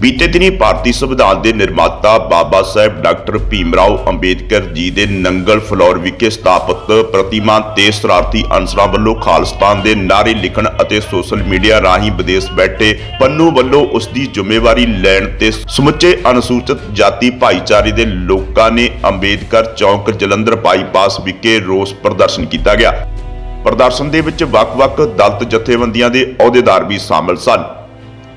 ਬੀਤੇ ਦਿਨੀ ਭਾਰਤੀ ਸੰਵਿਧਾਨ ਦੇ ਨਿਰਮਾਤਾ ਬਾਬਾ ਸਾਹਿਬ ਡਾਕਟਰ ਭੀਮ ਰਾਓ ਅੰਬੇਦਕਰ ਜੀ ਦੇ ਨੰਗਲ ਫਲੋਰ ਵਿਖੇ ਸਥਾਪਿਤ ਪ੍ਰਤਿਮਾ ਤੇ ਸ਼ਰਾਰਤੀ ਅਨਸਰਾਂ ਵੱਲੋਂ ਖਾਲਿਸਤਾਨ ਦੇ ਨਾਰੇ ਲਿਖਣ ਅਤੇ ਸੋਸ਼ਲ ਮੀਡੀਆ ਰਾਹੀਂ ਵਿਦੇਸ਼ ਬੈਠੇ ਪੰਨੂ ਵੱਲੋਂ ਉਸ ਦੀ ਜ਼ਿੰਮੇਵਾਰੀ ਲੈਣ ਤੇ ਸਮੁੱਚੇ ਅਨੁਸੂਚਿਤ ਜਾਤੀ ਭਾਈਚਾਰੇ ਦੇ ਲੋਕਾਂ ਨੇ ਅੰਬੇਦਕਰ ਚੌਂਕ ਜਲੰਧਰ ਬਾਈਪਾਸ ਵਿਖੇ ਰੋਸ ਪ੍ਰਦਰਸ਼ਨ ਕੀਤਾ ਗਿਆ। ਪ੍ਰਦਰਸ਼ਨ ਦੇ ਵਿੱਚ ਵੱਖ-ਵੱਖ ਦਲਤ ਜਥੇਬੰਦੀਆਂ ਦੇ ਅਹੁਦੇਦਾਰ ਵੀ ਸ਼ਾਮਲ ਸਨ।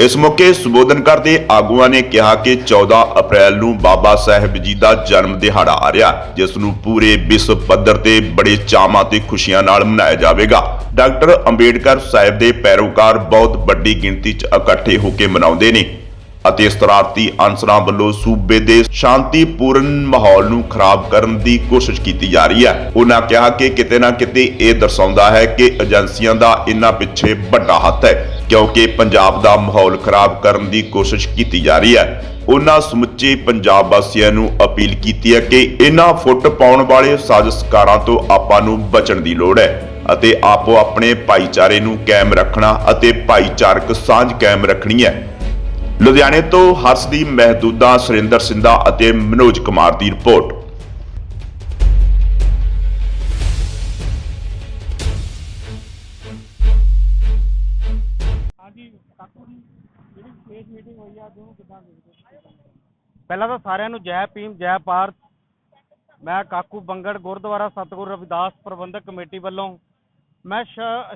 ਇਸ ਮੌਕੇ ਸੰਬੋਧਨ ਕਰਦੇ ਆਗੂਆਂ ਨੇ ਕਿਹਾ ਕਿ 14 ਅਪ੍ਰੈਲ ਨੂੰ ਬਾਬਾ ਸਾਹਿਬ ਜੀ ਦਾ ਜਨਮ ਦਿਹਾੜਾ ਆ ਰਿਹਾ, ਜਿਸ ਨੂੰ ਪੂਰੇ ਵਿਸ਼ਵ ਪੱਧਰ ਤੇ ਬੜੇ ਚਾਵਾਂ ਤੇ ਖੁਸ਼ੀਆਂ ਨਾਲ ਮਨਾਇਆ ਜਾਵੇਗਾ। ਡਾਕਟਰ ਅੰਬੇਡਕਰ ਸਾਹਿਬ ਦੇ ਪੈਰੋਕਾਰ ਬਹੁਤ ਵੱਡੀ ਗਿਣਤੀ 'ਚ ਇਕੱਠੇ ਹੋ ਕੇ ਮਨਾਉਂਦੇ ਨੇ ਅਤੇ ਸ਼ਰਾਰਤੀ ਅਨਸਰਾਂ ਵੱਲੋਂ ਸੂਬੇ ਦੇ ਸ਼ਾਂਤੀਪੂਰਨ ਮਾਹੌਲ ਨੂੰ ਖਰਾਬ ਕਰਨ ਦੀ ਕੋਸ਼ਿਸ਼ ਕੀਤੀ ਜਾ ਰਹੀ ਹੈ। ਉਹਨਾਂ ਕਿਹਾ ਕਿ ਕਿਤੇ ਨਾ ਕਿਤੇ ਇਹ ਦਰਸਾਉਂਦਾ ਹੈ ਕਿ ਏਜੰਸੀਆਂ ਦਾ ਇਹਨਾਂ ਪਿੱਛੇ ਵੱਡਾ ਹੱਥ ਹੈ। ਕਿਉਂਕਿ ਪੰਜਾਬ ਦਾ ਮਾਹੌਲ ਖਰਾਬ ਕਰਨ ਦੀ ਕੋਸ਼ਿਸ਼ ਕੀਤੀ ਜਾ ਰਹੀ ਹੈ। ਉਹਨਾਂ ਸਮੁੱਚੇ ਪੰਜਾਬ ਵਾਸੀਆਂ ਨੂੰ ਅਪੀਲ ਕੀਤੀ ਹੈ ਕਿ ਇਹਨਾਂ ਫੁੱਟ ਪਾਉਣ ਵਾਲੇ ਸਾਜ਼ਿਸ਼ਕਾਰਾਂ ਤੋਂ ਆਪਾਂ ਨੂੰ ਬਚਣ ਦੀ ਲੋੜ ਹੈ ਅਤੇ ਆਪੋ ਆਪਣੇ ਭਾਈਚਾਰੇ ਨੂੰ ਕਾਇਮ ਰੱਖਣਾ ਅਤੇ ਭਾਈਚਾਰਕ ਸਾਂਝ ਕਾਇਮ ਰੱਖਣੀ ਹੈ। ਲੁਧਿਆਣੇ ਤੋਂ ਹਰਸ਼ਦੀਪ ਮਹਿਦੂਦਾ, ਸੁਰਿੰਦਰ ਸਿੰਧਾ ਅਤੇ ਮਨੋਜ ਕੁਮਾਰ ਦੀ ਰਿਪੋਰਟ। ਕਾਕੂ ਜੀ ਜਿਹੜੀ ਵਿਸ਼ੇਸ਼ ਮੀਟਿੰਗ ਹੋਈ ਆ ਉਹਨੂੰ ਕਿੱਦਾਂ ਦੇਖਦੇ ਹੋ ਪਹਿਲਾਂ ਤਾਂ ਸਾਰਿਆਂ ਨੂੰ ਜੈ ਭੀਮ, ਜੈ ਭਾਰਤ। ਮੈਂ ਕਾਕੂ ਬੰਗੜ, ਗੁਰਦੁਆਰਾ ਸਤਿਗੁਰ ਰਵਿਦਾਸ ਪ੍ਰਬੰਧਕ ਕਮੇਟੀ ਵੱਲੋਂ ਮੈਂ ਸ਼-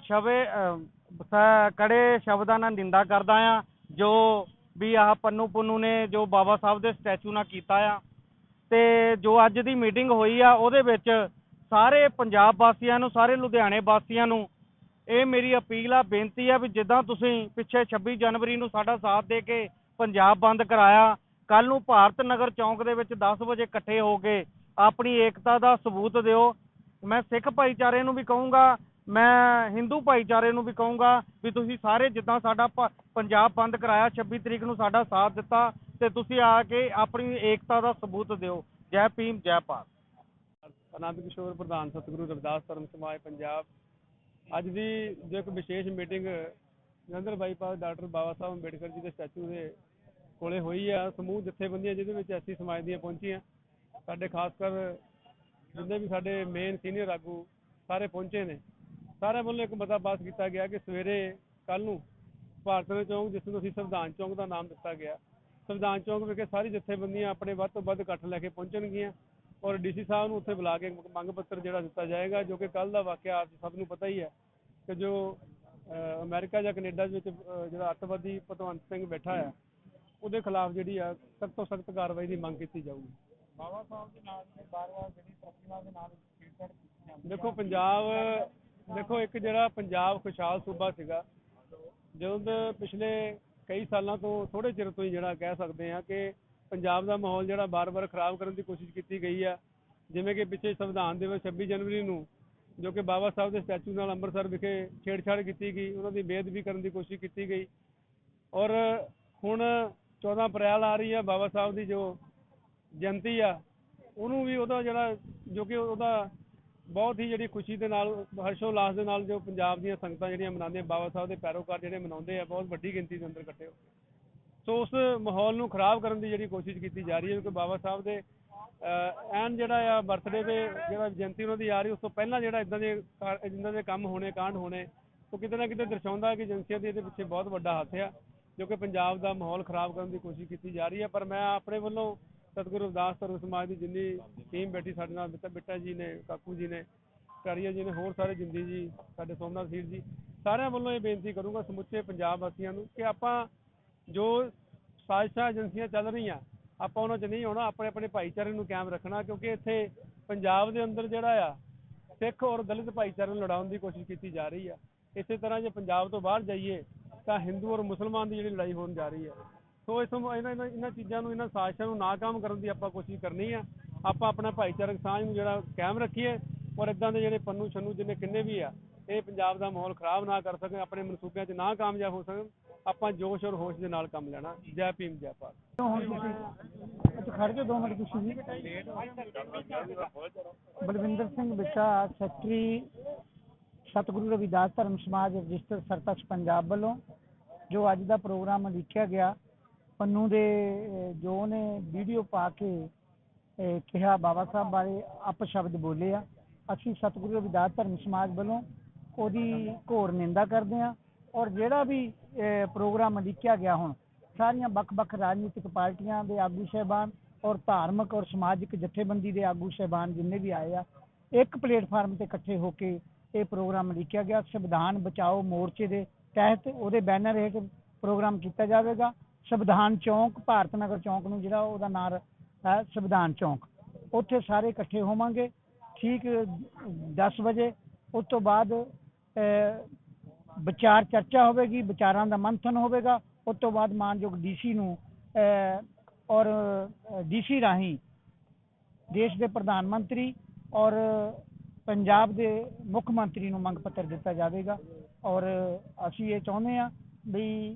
ਕੜੇ ਸ਼ਬਦਾਂ ਨਾਲ ਨਿੰਦਾ ਕਰਦਾ ਆ ਜੋ ਵੀ ਆਹ ਪੰਨੂ ਪੁੰਨੂ ਨੇ ਜੋ ਬਾਬਾ ਸਾਹਿਬ ਦੇ ਸਟੈਚੂ ਨਾਲ ਕੀਤਾ ਆ ਤੇ ਜੋ ਅੱਜ ਦੀ ਮੀਟਿੰਗ ਹੋਈ ਆ, ਉਹਦੇ ਵਿੱਚ ਸਾਰੇ ਪੰਜਾਬ ਵਾਸੀਆਂ ਨੂੰ, ਸਾਰੇ ਲੁਧਿਆਣੇ ਵਾਸੀਆਂ ਨੂੰ ਇਹ ਮੇਰੀ ਅਪੀਲ ਆ, ਬੇਨਤੀ ਆ ਵੀ ਜਿੱਦਾਂ ਤੁਸੀਂ ਪਿੱਛੇ 26 ਜਨਵਰੀ ਨੂੰ ਸਾਡਾ ਸਾਥ ਦੇ ਕੇ ਪੰਜਾਬ ਬੰਦ ਕਰਾਇਆ ਕੱਲ ਨੂੰ ਭਾਰਤ ਨਗਰ ਚੌਂਕ ਦੇ ਵਿੱਚ 10 ਵਜੇ ਇਕੱਠੇ ਹੋ ਕੇ ਆਪਣੀ ਏਕਤਾ ਦਾ ਸਬੂਤ ਦਿਓ। ਮੈਂ ਸਿੱਖ ਭਾਈਚਾਰੇ ਨੂੰ ਵੀ ਕਹੂੰਗਾ, ਮੈਂ ਹਿੰਦੂ ਭਾਈਚਾਰੇ ਨੂੰ ਵੀ ਕਹੂੰਗਾ ਵੀ ਤੁਸੀਂ ਸਾਰੇ ਜਿੱਦਾਂ ਸਾਡਾ ਪੰਜਾਬ ਬੰਦ ਕਰਾਇਆ 26 ਤਰੀਕ ਨੂੰ ਸਾਡਾ ਸਾਥ ਦਿੱਤਾ ਤੇ ਤੁਸੀਂ ਆ ਕੇ ਆਪਣੀ ਏਕਤਾ ਦਾ ਸਬੂਤ ਦਿਓ। ਜੈ ਭੀਮ, ਜੈ ਭਾਰਤ। ਆਨੰਦ ਕਿਸ਼ੋਰ, ਪ੍ਰਧਾਨ ਸਤਿਗੁਰੂ ਰਵਿਦਾਸ ਧਰਮ ਸਮਾਜ, ਪੰਜਾਬ। ਅੱਜ ਦੀ ਜੋ ਇੱਕ ਵਿਸ਼ੇਸ਼ meeting Jalandhar bypass doctor Baba Saheb Ambedkar ji ਦੇ ਸਟੈਚੂ ਦੇ ਕੋਲੇ ਹੋਈ ਆ, ਸਮੂਹ ਜਥੇਬੰਦੀਆਂ ਜਿਹਦੇ ਵਿੱਚ ਐਸੀ ਸਮਾਜ ਦੀਆਂ ਪਹੁੰਚੀਆਂ। ਸਾਡੇ ਖਾਸ ਕਰ ਜਿੰਨੇ ਵੀ ਸਾਡੇ ਮੇਨ ਸੀਨੀਅਰ ਆਗੂ ਸਾਰੇ ਪਹੁੰਚੇ ਨੇ। ਸਾਰਿਆਂ ਵੱਲੋਂ ਇੱਕ ਮਤਾ ਪਾਸ ਕੀਤਾ ਗਿਆ ਕਿ ਸਵੇਰੇ ਕੱਲ ਨੂੰ ਭਾਰਤ ਦੇ ਚੌਂਕ, ਜਿਸ ਨੂੰ ਅਸੀਂ ਸੰਵਿਧਾਨ ਚੌਂਕ ਦਾ ਨਾਮ ਦਿੱਤਾ ਗਿਆ, ਸੰਵਿਧਾਨ ਚੌਂਕ ਵਿਖੇ ਸਾਰੀ ਜਥੇਬੰਦੀਆਂ ਆਪਣੇ ਵੱਧ ਤੋਂ ਵੱਧ ਇਕੱਠ ਲੈ ਕੇ ਪਹੁੰਚਣਗੀਆਂ। ਔਰ ਡੀਸੀ ਸਾਹਿਬ ਨੂੰ ਉੱਥੇ ਬੁਲਾ ਕੇ ਮੰਗ ਪੱਤਰ ਜਿਹੜਾ ਦਿੱਤਾ ਜਾਏਗਾ ਜੋ ਕਿ ਕੱਲ ਦਾ ਵਾਕਿਆ ਆਪ ਸਭ ਨੂੰ ਪਤਾ ਹੀ ਹੈ ਕਿ ਜੋ ਅਮਰੀਕਾ ਜਾਂ ਕੈਨੇਡਾ ਦੇ ਵਿੱਚ ਜਿਹੜਾ ਅੱਤਵਾਦੀ ਭਗਵੰਤ ਸਿੰਘ ਬੈਠਾ ਆ ਉਹਦੇ ਖਿਲਾਫ ਜਿਹੜੀ ਆ ਸਖਤ ਤੋਂ ਸਖਤ ਕਾਰਵਾਈ ਦੀ ਮੰਗ ਕੀਤੀ ਜਾਊਗੀ। ਬਾਬਾ ਸਾਹਿਬ ਦੇ ਨਾਲ ਬਾਰ-ਬਾਰ ਜਿਹੜੀ ਪ੍ਰਤਿਮਾ ਦੇ ਨਾਲ ਛੇੜਛਾੜ ਕੀਤੀ ਜਾਂਦੀ ਦੇਖੋ ਪੰਜਾਬ ਦੇਖੋ ਇੱਕ ਜਿਹੜਾ ਪੰਜਾਬ ਖੁਸ਼ਹਾਲ ਸੂਬਾ ਸੀਗਾ ਜਦੋਂ ਪਿਛਲੇ ਕਈ ਸਾਲਾਂ ਤੋਂ ਥੋੜੇ ਚਿਰ ਤੋਂ ਹੀ ਜਿਹੜਾ ਕਹਿ ਸਕਦੇ ਆ ਕਿ ਪੰਜਾਬ ਦਾ ਮਾਹੌਲ ਜਿਹੜਾ ਬਾਰ-ਬਾਰ ਖਰਾਬ ਕਰਨ ਦੀ ਕੋਸ਼ਿਸ਼ ਕੀਤੀ ਗਈ ਆ, ਜਿਵੇਂ ਕਿ ਪਿੱਛੇ ਸੰਵਿਧਾਨ ਦਿਵਸ 26 ਜਨਵਰੀ ਨੂੰ ਜੋ ਕਿ ਬਾਬਾ ਸਾਹਿਬ ਦੇ ਸਟੈਚੂ ਨਾਲ ਅੰਮ੍ਰਿਤਸਰ ਵਿਖੇ ਛੇੜਛਾੜ ਕੀਤੀ ਗਈ, ਉਹਨਾਂ ਦੀ ਬੇਅਦਬੀ ਕਰਨ ਦੀ ਕੋਸ਼ਿਸ਼ ਕੀਤੀ ਗਈ। ਔਰ ਹੁਣ 14 ਅਪ੍ਰੈਲ ਆ ਰਹੀ ਹੈ ਬਾਬਾ ਸਾਹਿਬ ਦੀ ਜੋ ਜਯੰਤੀ ਆ, ਉਹਨੂੰ ਵੀ ਉਹਦਾ ਜਿਹੜਾ ਜੋ ਕਿ ਉਹਦਾ ਬਹੁਤ ਹੀ ਜਿਹੜੀ ਖੁਸ਼ੀ ਦੇ ਨਾਲ ਹਰਸ਼ੋਲਾਸ ਦੇ ਨਾਲ ਜੋ ਪੰਜਾਬ ਦੀਆਂ ਸੰਗਤਾਂ ਜਿਹੜੀਆਂ ਮਨਾਉਂਦੀਆਂ, ਬਾਬਾ ਸਾਹਿਬ ਦੇ ਪੈਰੋਕਾਰ ਜਿਹੜੇ ਮਨਾਉਂਦੇ ਆ, ਬਹੁਤ ਵੱਡੀ ਗਿਣਤੀ ਦੇ ਅੰਦਰ ਇਕੱਠੇ ਹੋ ਕੇ। ਸੋ ਉਸ ਮਾਹੌਲ ਨੂੰ ਖਰਾਬ ਕਰਨ ਦੀ ਜਿਹੜੀ ਕੋਸ਼ਿਸ਼ ਕੀਤੀ ਜਾ ਰਹੀ ਹੈ, ਕਿਉਂਕਿ ਬਾਬਾ ਸਾਹਿਬ ਦੇ ਐਨ ਜਿਹੜਾ ਆ ਬਰਥਡੇ ਦੇ ਜਿਹੜਾ ਜਯੰਤੀ ਉਹਨਾਂ ਦੀ ਆ ਰਹੀ, ਉਸ ਤੋਂ ਪਹਿਲਾਂ ਜਿਹੜਾ ਇਦਾਂ ਦੇ ਕਾਰ- ਦੇ ਕੰਮ ਹੋਣੇ, ਕਾਂਡ ਹੋਣੇ, ਉਹ ਕਿਤੇ ਨਾ ਕਿਤੇ ਦਰਸਾਉਂਦਾ ਹੈ ਕਿ ਏਜੰਸੀਆਂ ਦੀ ਇਹਦੇ ਪਿੱਛੇ ਬਹੁਤ ਵੱਡਾ ਹੱਥ ਆ, ਜੋ ਕਿ ਪੰਜਾਬ ਦਾ ਮਾਹੌਲ ਖਰਾਬ ਕਰਨ ਦੀ ਕੋਸ਼ਿਸ਼ ਕੀਤੀ ਜਾ ਰਹੀ ਹੈ। ਪਰ ਮੈਂ ਆਪਣੇ ਵੱਲੋਂ ਸਤਿਗੁਰੂ ਰਵਿਦਾਸ ਧਰਮ ਸਮਾਜ ਦੀ ਜਿੰਨੀ ਟੀਮ ਬੈਠੀ ਸਾਡੇ ਨਾਲ ਬਿੱਟਾ ਬਿੱਟਾ ਜੀ ਨੇ, ਕਾਕੂ ਜੀ ਨੇ ਕਾਰੀਆ ਜੀ ਨੇ, ਹੋਰ ਸਾਰੇ ਜਿੰਦੀ ਜੀ, ਸਾਡੇ ਸੋਮਨਾਥ ਸੀਰ ਜੀ, ਸਾਰਿਆਂ ਵੱਲੋਂ ਇਹ ਬੇਨਤੀ ਕਰੂੰਗਾ ਸਮੁੱਚੇ ਪੰਜਾਬ ਵਾਸੀਆਂ ਨੂੰ ਕਿ ਆਪਾਂ ਜੋ ਸਾਜ਼ਿਸ਼ਾਂ ਏਜੰਸੀਆਂ ਚੱਲ ਰਹੀਆਂ, ਆਪਾਂ ਉਹਨਾਂ 'ਚ ਨਹੀਂ ਆਉਣਾ, ਆਪਣੇ ਆਪਣੇ ਭਾਈਚਾਰੇ ਨੂੰ ਕਾਇਮ ਰੱਖਣਾ, ਕਿਉਂਕਿ ਇੱਥੇ ਪੰਜਾਬ ਦੇ ਅੰਦਰ ਜਿਹੜਾ ਆ, ਸਿੱਖ ਔਰ ਦਲਿਤ ਭਾਈਚਾਰੇ ਨੂੰ ਲੜਾਉਣ ਦੀ ਕੋਸ਼ਿਸ਼ ਕੀਤੀ ਜਾ ਰਹੀ ਆ। ਇਸੇ ਤਰ੍ਹਾਂ ਜੇ ਪੰਜਾਬ ਤੋਂ ਬਾਹਰ ਜਾਈਏ, ਤਾਂ ਹਿੰਦੂ ਔਰ ਮੁਸਲਮਾਨ ਦੀ ਜਿਹੜੀ ਲੜਾਈ ਹੋਣ ਜਾ ਰਹੀ ਹੈ ਸੋ ਇਸ ਨੂੰ, ਇਹਨਾਂ ਇਹਨਾਂ ਇਹਨਾਂ ਚੀਜ਼ਾਂ ਨੂੰ, ਇਹਨਾਂ ਸਾਜ਼ਿਸ਼ਾਂ ਨੂੰ ਨਾਕਾਮ ਕਰਨ ਦੀ ਆਪਾਂ ਕੋਸ਼ਿਸ਼ ਕਰਨੀ ਆ। ਆਪਾਂ ਆਪਣਾ ਭਾਈਚਾਰਕ ਸਾਂਝ ਨੂੰ ਜਿਹੜਾ ਕਾਇਮ ਰੱਖੀਏ ਔਰ ਇਦਾਂ ਦੇ ਜਿਹੜੇ ਪੰਨੂ ਛੰਨੂ ਜਿੰਨੇ ਕਿੰਨੇ ਵੀ ਆ, ਇਹ ਪੰਜਾਬ ਦਾ ਮਾਹੌਲ ਖਰਾਬ ਨਾ ਕਰ ਸਕਣ, ਆਪਣੇ ਮਨਸੂਬਿਆਂ 'ਚ ਨਾ ਕਾਮਯਾਬ ਹੋ ਸਕਣ। ਆਪਾਂ ਜੋਸ਼ ਔਰ ਹੋਸ਼ ਦੇ ਨਾਲ ਕੰਮ ਲੈਣਾ। ਜੈ ਭੀਮ, ਜੈ ਭਾਰਤ। ਹੁਣ ਤੁਸੀਂ ਅੱਛਾ, ਖੜ ਜਾ ਦੋ ਮਿੰਟ ਤੁਸੀਂ। ਜੀ ਬਲਵਿੰਦਰ ਸਿੰਘ ਬਿੱਟਾ, ਸੈਕਟਰੀ, ਸਤਿਗੁਰੂ ਰਵਿਦਾਸ ਧਰਮ ਸਮਾਜ ਰਜਿਸਟਰ ਸਰਪੰਚ ਪੰਜਾਬ ਵੱਲੋਂ, ਜੋ ਅੱਜ ਦਾ ਪ੍ਰੋਗਰਾਮ ਲਿਖਿਆ ਗਿਆ, ਪੰਨੂ ਦੇ ਜੋ ਨੇ ਵੀਡੀਓ ਪਾ ਕੇ ਕਿਹਾ, ਬਾਬਾ ਸਾਹਿਬ ਬਾਰੇ ਅਪਸ਼ਬਦ ਬੋਲੇ ਆ, ਅਸੀਂ ਸਤਿਗੁਰੂ ਰਵਿਦਾਸ ਧਰਮ ਸਮਾਜ ਵੱਲੋਂ ਉਹਦੀ ਘੋਰ ਨਿੰਦਾ ਕਰਦੇ ਹਾਂ ਔਰ ਜਿਹੜਾ ਵੀ ਪ੍ਰੋਗਰਾਮ ਉਲੀਕਿਆ ਗਿਆ ਹੁਣ। ਸਾਰੀਆਂ ਵੱਖ-ਵੱਖ ਰਾਜਨੀਤਿਕ ਪਾਰਟੀਆਂ ਦੇ ਆਗੂ ਸਹਿਬਾਨ ਔਰ ਧਾਰਮਿਕ ਔਰ ਸਮਾਜਿਕ ਜਥੇਬੰਦੀ ਦੇ ਆਗੂ ਸਹਿਬਾਨ ਜਿੰਨੇ ਵੀ ਆਏ ਆ, ਇੱਕ ਪਲੇਟਫਾਰਮ ਤੇ ਇਕੱਠੇ ਹੋ ਕੇ ਇਹ ਪ੍ਰੋਗਰਾਮ ਉਲੀਕਿਆ ਗਿਆ। ਸੰਵਿਧਾਨ ਬਚਾਓ ਮੋਰਚੇ ਦੇ ਤਹਿਤ ਉਹਦੇ ਬੈਨਰ ਹੇਠ ਪ੍ਰੋਗਰਾਮ ਕੀਤਾ ਜਾਵੇਗਾ। ਸੰਵਿਧਾਨ ਚੌਂਕ, ਭਾਰਤ ਨਗਰ ਚੌਂਕ ਨੂੰ ਜਿਹੜਾ ਉਹਦਾ ਨਾਮ ਹੈ ਸੰਵਿਧਾਨ ਚੌਂਕ। ਉੱਥੇ ਸਾਰੇ ਇਕੱਠੇ ਹੋਵਾਂਗੇ। ਠੀਕ 10 ਵਜੇ। ਉਸ ਤੋਂ ਬਾਅਦ ਵਿਚਾਰ ਚਰਚਾ ਹੋਵੇਗੀ ਵਿਚਾਰਾਂ ਦਾ ਮੰਥਨ ਹੋਵੇਗਾ ਉਸ ਤੋਂ ਬਾਅਦ ਮਾਨਯੋਗ ਡੀਸੀ ਨੂੰ ਅਹ, ਔਰ ਡੀਸੀ ਰਾਹੀਂ ਦੇਸ਼ ਦੇ ਪ੍ਰਧਾਨ ਮੰਤਰੀ ਔਰ ਪੰਜਾਬ ਦੇ ਮੁੱਖ ਮੰਤਰੀ ਨੂੰ ਮੰਗ ਪੱਤਰ ਦਿੱਤਾ ਜਾਵੇਗਾ। ਔਰ ਅਸੀਂ ਇਹ ਚਾਹੁੰਦੇ ਹਾਂ ਵੀ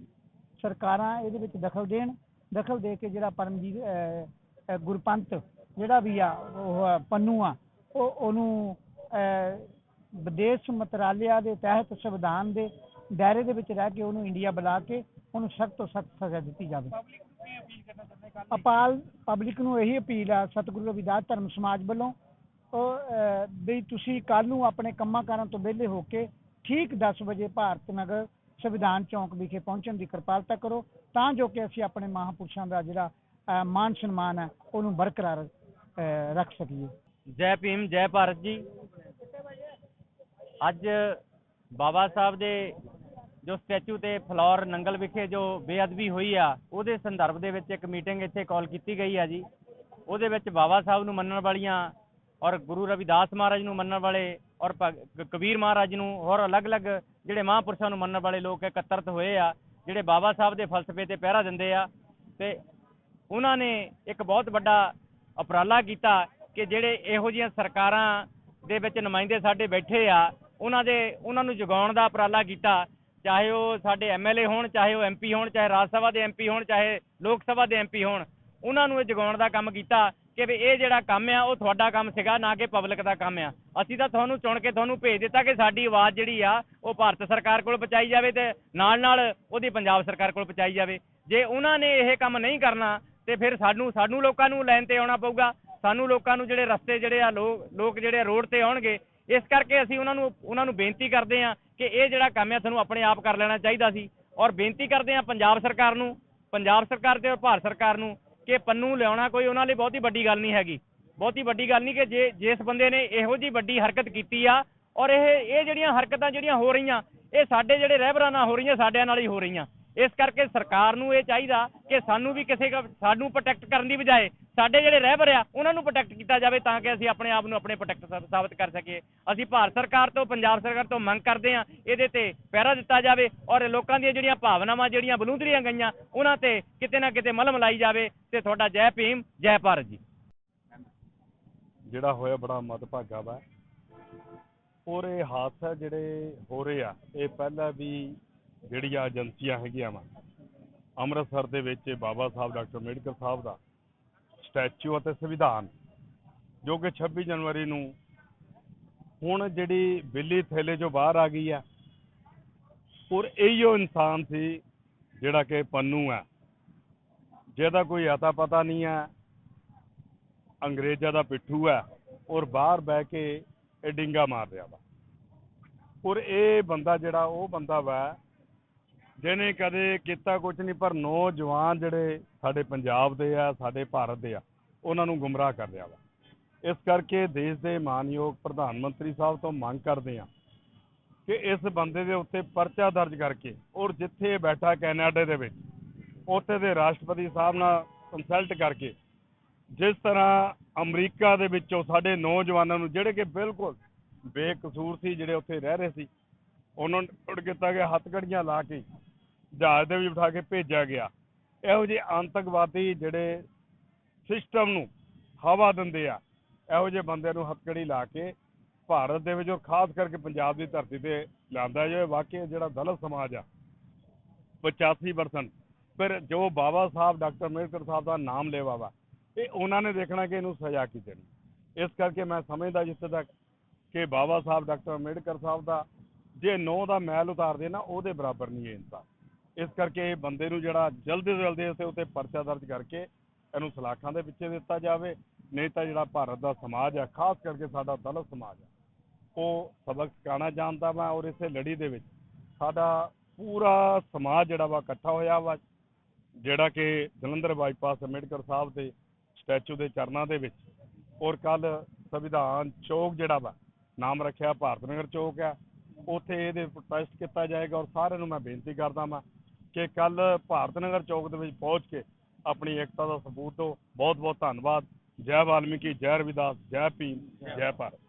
ਸਰਕਾਰਾਂ ਇਹਦੇ ਵਿੱਚ ਦਖਲ ਦੇਣ। ਦਖਲ ਦੇ ਕੇ ਜਿਹੜਾ ਪਰਮਜੀਤ ਗੁਰਪੰਤ ਜਿਹੜਾ ਵੀ ਆ ਉਹ ਆ, ਪੰਨੂ ਆ ਉਹ ਉਹਨੂੰ ਵਿਦੇਸ਼ ਮੰਤਰਾਲਿਆ ਦੇ ਤਹਿਤ ਸੰਵਿਧਾਨ ਦੇ ਦਾਇਰੇ ਦੇ ਵਿੱਚ ਰਹਿ ਕੇ ਉਹਨੂੰ ਇੰਡੀਆ ਬੁਲਾ ਕੇ ਉਹਨੂੰ ਸਖਤ ਤੋਂ ਸਖਤ ਸਜ਼ਾ ਦਿੱਤੀ ਜਾਵੇ। ਅਪਾਲ ਪਬਲਿਕ ਨੂੰ ਇਹੀ ਅਪੀਲ ਆ ਸਤਿਗੁਰੂ ਰਵਿਦਾਸ ਧਰਮ ਸਮਾਜ ਵੱਲੋਂ ਉਹ ਵੀ ਤੁਸੀਂ ਕੱਲ ਨੂੰ ਆਪਣੇ ਕੰਮਾਂ ਕਾਰਾਂ ਤੋਂ ਵਿਹਲੇ ਹੋ ਕੇ ਠੀਕ 10 ਵਜੇ ਭਾਰਤ ਨਗਰ ਸੰਵਿਧਾਨ ਚੌਂਕ ਵਿਖੇ ਪਹੁੰਚਣ ਦੀ ਕਿਰਪਾਲਤਾ ਕਰੋ ਤਾਂ ਜੋ ਕਿ ਅਸੀਂ ਆਪਣੇ ਮਹਾਂਪੁਰਸ਼ਾਂ ਦਾ ਜਿਹੜਾ ਅਹ, ਮਾਨ ਸਨਮਾਨ ਹੈ ਉਹਨੂੰ ਬਰਕਰਾਰ ਅਹ, ਰੱਖ ਸਕੀਏ। ਜੈ ਭੀਮ ਜੈ ਭਾਰਤ ਜੀ। ਅੱਜ ਬਾਬਾ ਸਾਹਿਬ ਦੇ ਜੋ ਸਟੈਚੂ ਤੇ ਫਲੋਰ ਨੰਗਲ ਵਿਖੇ ਜੋ ਬੇਅਦਬੀ ਹੋਈ ਆ, ਉਹਦੇ ਸੰਦਰਭ ਦੇ ਵਿੱਚ ਇੱਕ ਮੀਟਿੰਗ ਇੱਥੇ ਕਾਲ ਕੀਤੀ ਗਈ ਆ ਜੀ। ਉਹਦੇ ਵਿੱਚ ਬਾਬਾ ਸਾਹਿਬ ਨੂੰ ਮੰਨਣ ਵਾਲੀਆਂ ਔਰ ਗੁਰੂ ਰਵਿਦਾਸ ਮਹਾਰਾਜ ਨੂੰ ਮੰਨਣ ਵਾਲੇ ਔਰ ਭਗ- ਕਬੀਰ ਮਹਾਰਾਜ ਨੂੰ ਹੋਰ ਅਲੱਗ-ਅਲੱਗ ਜਿਹੜੇ ਮਹਾਂਪੁਰਸ਼ਾਂ ਨੂੰ ਮੰਨਣ ਵਾਲੇ ਲੋਕ ਇਕੱਤਰਤ ਹੋਏ ਆ, ਜਿਹੜੇ ਬਾਬਾ ਸਾਹਿਬ ਦੇ ਫਲਸਫੇ ਤੇ ਪਹਿਰਾ ਦਿੰਦੇ ਆ। ਤੇ ਉਹਨਾਂ ਨੇ ਇੱਕ ਬਹੁਤ ਵੱਡਾ ਉਪਰਾਲਾ ਕੀਤਾ ਕਿ ਜਿਹੜੇ ਇਹੋ ਜਿਹੀਆਂ ਸਰਕਾਰਾਂ ਦੇ ਵਿੱਚ ਨੁਮਾਇੰਦੇ ਸਾਡੇ ਬੈਠੇ ਆ ਉਹਨਾਂ ਦੇ, ਉਹਨਾਂ ਨੂੰ ਜਗਾਉਣ ਦਾ ਉਪਰਾਲਾ ਕੀਤਾ, ਚਾਹੇ ਉਹ ਸਾਡੇ ਐਮਐਲਏ ਹੋਣ, ਚਾਹੇ ਉਹ ਐਮਪੀ ਹੋਣ, ਚਾਹੇ ਰਾਜ ਸਭਾ ਦੇ ਐਮਪੀ ਹੋਣ, ਚਾਹੇ ਲੋਕ ਸਭਾ ਦੇ ਐਮਪੀ ਹੋਣ, ਉਹਨਾਂ ਨੂੰ ਇਹ ਜਗਾਉਣ ਦਾ ਕੰਮ ਕੀਤਾ ਕਿ ਵੀ ਇਹ ਜਿਹੜਾ ਕੰਮ ਆ, ਉਹ ਤੁਹਾਡਾ ਕੰਮ ਸੀਗਾ, ਨਾ ਕਿ ਪਬਲਿਕ ਦਾ ਕੰਮ ਆ। ਅਸੀਂ ਤਾਂ ਤੁਹਾਨੂੰ ਚੁਣ ਕੇ ਤੁਹਾਨੂੰ ਭੇਜ ਦਿੱਤਾ ਕਿ ਸਾਡੀ ਆਵਾਜ਼ ਜਿਹੜੀ ਆ, ਉਹ ਭਾਰਤ ਸਰਕਾਰ ਕੋਲ ਪਹੁੰਚਾਈ ਜਾਵੇ ਤੇ ਨਾਲ ਨਾਲ ਉਹਦੀ ਪੰਜਾਬ ਸਰਕਾਰ ਕੋਲ ਪਹੁੰਚਾਈ ਜਾਵੇ। ਜੇ ਉਹਨਾਂ ਨੇ ਇਹ ਕੰਮ ਨਹੀਂ ਕਰਨਾ, ਤੇ ਫਿਰ ਸਾਨੂੰ ਸਾਨੂੰ ਲੋਕਾਂ ਨੂੰ ਲਾਈਨ ਤੇ ਆਉਣਾ ਪਊਗਾ। ਸਾਨੂੰ ਲੋਕਾਂ ਨੂੰ ਜਿਹੜੇ ਰਸਤੇ ਜਿਹੜੇ ਆ, ਲੋਕ ਲੋਕ ਜਿਹੜੇ ਰੋਡ ਤੇ ਆਉਣਗੇ ਇਸ ਕਰਕੇ ਅਸੀਂ ਉਹਨਾਂ ਨੂੰ ਉਹਨਾਂ ਨੂੰ ਬੇਨਤੀ ਕਰਦੇ ਹਾਂ ਕਿ ਇਹ ਜਿਹੜਾ ਕੰਮ ਹੈ ਤੁਹਾਨੂੰ ਆਪਣੇ ਆਪ ਕਰ ਲੈਣਾ ਚਾਹੀਦਾ ਸੀ। ਔਰ ਬੇਨਤੀ ਕਰਦੇ ਹਾਂ ਪੰਜਾਬ ਸਰਕਾਰ ਨੂੰ, ਪੰਜਾਬ ਸਰਕਾਰ ਤੇ ਔਰ ਭਾਰਤ ਸਰਕਾਰ ਨੂੰ ਕਿ ਪੰਨੂ ਲਿਆਉਣਾ ਕੋਈ ਉਹਨਾਂ ਲਈ ਬਹੁਤੀ ਵੱਡੀ ਗੱਲ ਨਹੀਂ ਹੈਗੀ। ਬਹੁਤੀ ਵੱਡੀ ਗੱਲ ਨਹੀਂ ਕਿ ਜੇ, ਜਿਸ ਬੰਦੇ ਨੇ ਇਹੋ ਜੀ ਵੱਡੀ ਹਰਕਤ ਕੀਤੀ ਆ, ਔਰ ਇਹ ਇਹ ਜਿਹੜੀਆਂ ਹਰਕਤਾਂ ਜਿਹੜੀਆਂ ਹੋ ਰਹੀਆਂ, ਇਹ ਸਾਡੇ ਜਿਹੜੇ ਰਹਿਬਰਾਂ ਨਾਲ ਹੋ ਰਹੀਆਂ, ਸਾਡਿਆਂ ਨਾਲ ਹੀ ਹੋ ਰਹੀਆਂ। ਇਸ ਕਰਕੇ ਸਰਕਾਰ ਨੂੰ ਇਹ ਚਾਹੀਦਾ ਕਿ ਸਾਨੂੰ ਵੀ ਕਿਸੇ ਸਾਨੂੰ ਪ੍ਰੋਟੈਕਟ ਕਰਨ ਦੀ ਬਜਾਏ ਸਾਡੇ ਜਿਹੜੇ ਰਹਿਬਰ ਆ, ਉਹਨਾਂ ਨੂੰ ਪ੍ਰੋਟੈਕਟ ਕੀਤਾ ਜਾਵੇ ਤਾਂ ਕਿ ਅਸੀਂ ਆਪਣੇ ਆਪ ਨੂੰ ਆਪਣੇ ਪ੍ਰੋਟੈਕਟ ਸਾਬਤ ਕਰ ਸਕੀਏ। ਅਸੀਂ ਭਾਰਤ ਸਰਕਾਰ ਤੋਂ, ਪੰਜਾਬ ਸਰਕਾਰ ਤੋਂ ਮੰਗ ਕਰਦੇ ਹਾਂ, ਇਹਦੇ ਤੇ ਪਹਿਰਾ ਦਿੱਤਾ ਜਾਵੇ ਔਰ ਲੋਕਾਂ ਦੀਆਂ ਜਿਹੜੀਆਂ ਭਾਵਨਾਵਾਂ, ਜਿਹੜੀਆਂ ਬਲੂੰਦਰੀਆਂ ਗਈਆਂ, ਉਹਨਾਂ ਤੇ ਕਿਤੇ ਨਾ ਕਿਤੇ ਮਲਮ ਲਾਈ ਜਾਵੇ। ਤੇ ਤੁਹਾਡਾ ਜੈ ਭੀਮ, ਜੈ ਭਾਰਤ ਜੀ। ਜਿਹੜਾ ਹੋਇਆ ਬੜਾ ਮਦਭਾਗਾ ਵਾ। ਔਰ ਇਹ ਹਾਦਸਾ ਜਿਹੜੇ ਹੋ ਰਹੇ ਆ, ਇਹ ਪਹਿਲਾਂ ਵੀ ਜਿਹੜੀਆਂ ਏਜੰਸੀਆਂ ਹੈਗੀਆਂ ਵਾ, ਅੰਮ੍ਰਿਤਸਰ ਦੇ ਵਿੱਚ ਬਾਬਾ ਸਾਹਿਬ, ਡਾਕਟਰ ਅੰਬੇਡਕਰ ਸਾਹਿਬ ਦਾ ਸਟੈਚੂ ਅਤੇ ਸੰਵਿਧਾਨ, ਜੋ ਕਿ 26 ਜਨਵਰੀ ਨੂੰ ਹੁਣ ਜਿਹੜੀ ਬਿੱਲੀ ਥੈਲੇ ਚੋਂ ਬਾਹਰ ਆ ਗਈ ਆ ਔਰ ਇਹੀਓ ਇਨਸਾਨ ਸੀ ਜਿਹੜਾ ਕਿ ਪੰਨੂ ਆ ਜਿਹਦਾ ਕੋਈ ਅਤਾ ਪਤਾ ਨਹੀਂ ਆ ਅੰਗਰੇਜ਼ਾਂ ਦਾ ਪਿੱਠੂ ਹੈ, ਔਰ ਬਾਹਰ ਬਹਿ ਕੇ ਇਹ ਡਿੰਗਾ ਮਾਰ ਰਿਹਾ ਵਾ। ਔਰ ਇਹ ਬੰਦਾ ਜਿਹੜਾ, ਉਹ ਬੰਦਾ ਵਾ ਜਿਹਨੇ ਕਦੇ ਕੀਤਾ ਕੁਝ ਨਹੀਂ, ਪਰ ਨੌਜਵਾਨ ਜਿਹੜੇ ਸਾਡੇ ਪੰਜਾਬ ਦੇ ਆ, ਸਾਡੇ ਭਾਰਤ ਦੇ ਆ, ਉਹਨਾਂ ਨੂੰ ਗੁੰਮਰਾਹ ਕਰ ਰਿਹਾ ਵਾ। ਇਸ ਕਰਕੇ ਦੇਸ਼ ਦੇ ਮਾਨਯੋਗ ਪ੍ਰਧਾਨ ਮੰਤਰੀ ਸਾਹਿਬ ਤੋਂ ਮੰਗ ਕਰਦੇ ਆ ਕਿ ਇਸ ਬੰਦੇ ਦੇ ਉੱਤੇ ਪਰਚਾ ਦਰਜ ਕਰਕੇ ਔਰ ਜਿੱਥੇ ਬੈਠਾ ਕੈਨੇਡਾ ਦੇ ਵਿੱਚ, ਉੱਥੇ ਦੇ ਰਾਸ਼ਟਰਪਤੀ ਸਾਹਿਬ ਨਾਲ ਕੰਸਲਟ ਕਰਕੇ, ਜਿਸ ਤਰ੍ਹਾਂ ਅਮਰੀਕਾ ਦੇ ਵਿੱਚੋਂ ਸਾਡੇ ਨੌਜਵਾਨਾਂ ਨੂੰ, ਜਿਹੜੇ ਕਿ ਬਿਲਕੁਲ ਬੇਕਸੂਰ ਸੀ, ਜਿਹੜੇ ਉੱਥੇ ਰਹਿ ਰਹੇ ਸੀ, ਉਹਨਾਂ ਨੂੰ ਟੁੱਟ ਕੀਤਾ ਗਿਆ ਹੱਥਕੜੀਆਂ ਲਾ ਕੇ ਜਹਾਜ਼ ਦੇ ਵਿੱਚ ਬਿਠਾ ਕੇ ਭੇਜਿਆ ਗਿਆ। ਇਹੋ ਜਿਹੇ ਆਤੰਕਵਾਦੀ ਜਿਹੜੇ ਸਿਸਟਮ ਨੂੰ ਹਵਾ ਦਿੰਦੇ ਆ, ਇਹੋ ਜਿਹੇ ਬੰਦਿਆਂ ਨੂੰ ਹੱਥਕੜੀ ਲਾ ਕੇ ਭਾਰਤ ਦੇ ਵਿੱਚ ਔਰ ਖਾਸ ਕਰਕੇ ਪੰਜਾਬ ਦੀ ਧਰਤੀ ਤੇ ਲਿਆਂਦਾ ਜਾਵੇ। ਵਾਕਿਆ ਜਿਹੜਾ ਦਲਿਤ ਸਮਾਜ ਆ 85% ਫਿਰ ਜੋ ਬਾਬਾ ਸਾਹਿਬ, ਡਾਕਟਰ ਅੰਬੇਡਕਰ ਸਾਹਿਬ ਦਾ ਨਾਮ ਲੈਵਾ ਵਾ, ਇਹ ਉਹਨਾਂ ਨੇ ਦੇਖਣਾ ਕਿ ਇਹਨੂੰ ਸਜ਼ਾ ਕੀ ਦੇਣੀ। ਇਸ ਕਰਕੇ ਮੈਂ ਸਮਝਦਾ ਜਿੱਥੇ ਤੱਕ ਕਿ ਬਾਬਾ ਸਾਹਿਬ, ਡਾਕਟਰ ਅੰਬੇਡਕਰ ਸਾਹਿਬ ਦਾ, ਜੇ ਨੌ ਦਾ ਮਹਿਲ ਉਤਾਰਦੇ ਨਾ, ਉਹਦੇ ਬਰਾਬਰ ਨਹੀਂ ਇਹ ਇਨਸਾਨ ਇਸ ਕਰਕੇ ਬੰਦੇ ਨੂੰ ਜਿਹੜਾ ਜਲਦੀ ਤੋਂ ਜਲਦੀ ਇਸੇ ਉੱਤੇ ਪਰਚਾ ਦਰਜ ਕਰਕੇ ਇਹਨੂੰ ਸਲਾਖਾਂ ਦੇ ਪਿੱਛੇ ਦਿੱਤਾ ਜਾਵੇ, ਨਹੀਂ ਤਾਂ ਜਿਹੜਾ ਭਾਰਤ ਦਾ ਸਮਾਜ ਹੈ ਖਾਸ ਕਰਕੇ ਸਾਡਾ ਦਲਿਤ ਸਮਾਜ ਹੈ ਉਹ ਸਬਕ ਸਿਖਾਉਣਾ ਜਾਣਦਾ ਵਾ ਔਰ ਇਸੇ ਲੜੀ ਦੇ ਵਿੱਚ ਸਾਡਾ ਪੂਰਾ ਸਮਾਜ ਜਿਹੜਾ ਵਾ ਇਕੱਠਾ ਹੋਇਆ ਵਾ, ਜਿਹੜਾ ਕਿ ਜਲੰਧਰ ਬਾਈਪਾਸ ਅੰਬੇਡਕਰ ਸਾਹਿਬ ਦੇ ਸਟੈਚੂ ਦੇ ਚਰਨਾਂ ਦੇ ਵਿੱਚ ਔਰ ਕੱਲ ਸੰਵਿਧਾਨ ਚੌਕ ਜਿਹੜਾ ਵਾ, ਨਾਮ ਰੱਖਿਆ ਭਾਰਤ ਨਗਰ ਚੌਕ ਆ, ਉੱਥੇ ਇਹਦੇ ਪ੍ਰੋਟੈਸਟ ਕੀਤਾ ਜਾਏਗਾ ਔਰ ਸਾਰਿਆਂ ਨੂੰ ਮੈਂ ਬੇਨਤੀ ਕਰਦਾ ਮੈਂ ਕਿ ਕੱਲ ਭਾਰਤ ਨਗਰ ਚੌਕ ਦੇ ਵਿੱਚ ਪਹੁੰਚ ਕੇ ਆਪਣੀ ਏਕਤਾ ਦਾ ਸਬੂਤ ਦਿਓ। ਬਹੁਤ ਬਹੁਤ ਧੰਨਵਾਦ। ਜੈ ਵਾਲਮੀਕੀ, ਜੈ ਰਵਿਦਾਸ, ਜੈ ਭੀਮ, ਜੈ ਭਾਰਤ।